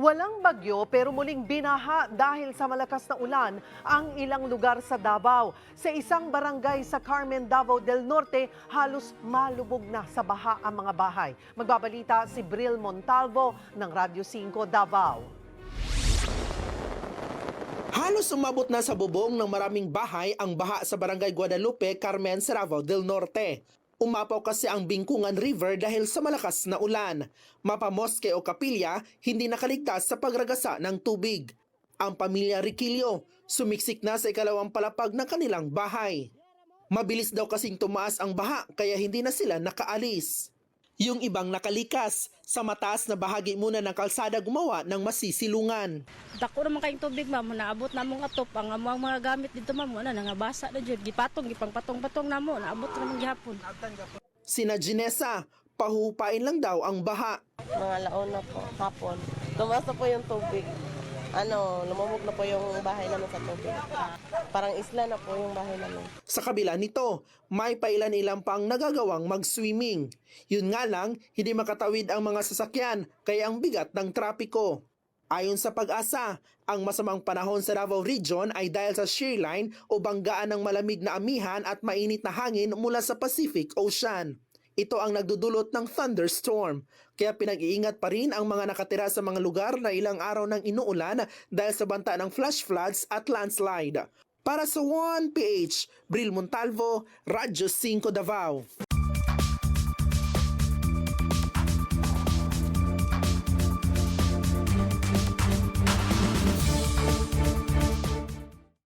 Walang bagyo pero muling binaha dahil sa malakas na ulan ang ilang lugar sa Davao. Sa isang barangay sa Carmen, Davao del Norte, halos malubog na sa baha ang mga bahay. Magbabalita si Bril Montalvo ng Radyo 5 Davao. Halos umabot na sa bubong ng maraming bahay ang baha sa barangay Guadalupe, Carmen, Davao del Norte. Umapaw kasi ang Bingkungan River dahil sa malakas na ulan. Mapamoske o kapilya, hindi nakaligtas sa pagragasa ng tubig. Ang pamilya Riquillo, sumiksik na sa ikalawang palapag ng kanilang bahay. Mabilis daw kasing tumaas ang baha kaya hindi na sila nakaalis. Yung ibang nakalikas, sa mataas na bahagi muna ng kalsada gumawa ng masisilungan. Dako naman kayong tubig ma'am, naabot na mong atop ang among mga gamit dito ma'am, na nangabasa na jud gipatong gipang patong-patong namo, naabot na mong gihapon. Sina Ginesa, pahupain lang daw ang baha. mga laon na po, hapon. Tumaas na po yung tubig. Ano, lumamog na po yung bahay namin sa tubig. Parang isla na po yung bahay namin. Sa kabila nito, may pailan-ilan pang nagagawang mag-swimming. Yun nga lang, hindi makatawid ang mga sasakyan kaya ang bigat ng trapiko. Ayon sa pag-asa, ang masamang panahon sa Davao Region ay dahil sa shear line o banggaan ng malamig na amihan at mainit na hangin mula sa Pacific Ocean. Ito ang nagdudulot ng thunderstorm. Kaya pinag-iingat pa rin ang mga nakatira sa mga lugar na ilang araw nang inuulan dahil sa banta ng flash floods at landslide. Para sa 1PH, Bril Montalvo, Radyo 5 Davao.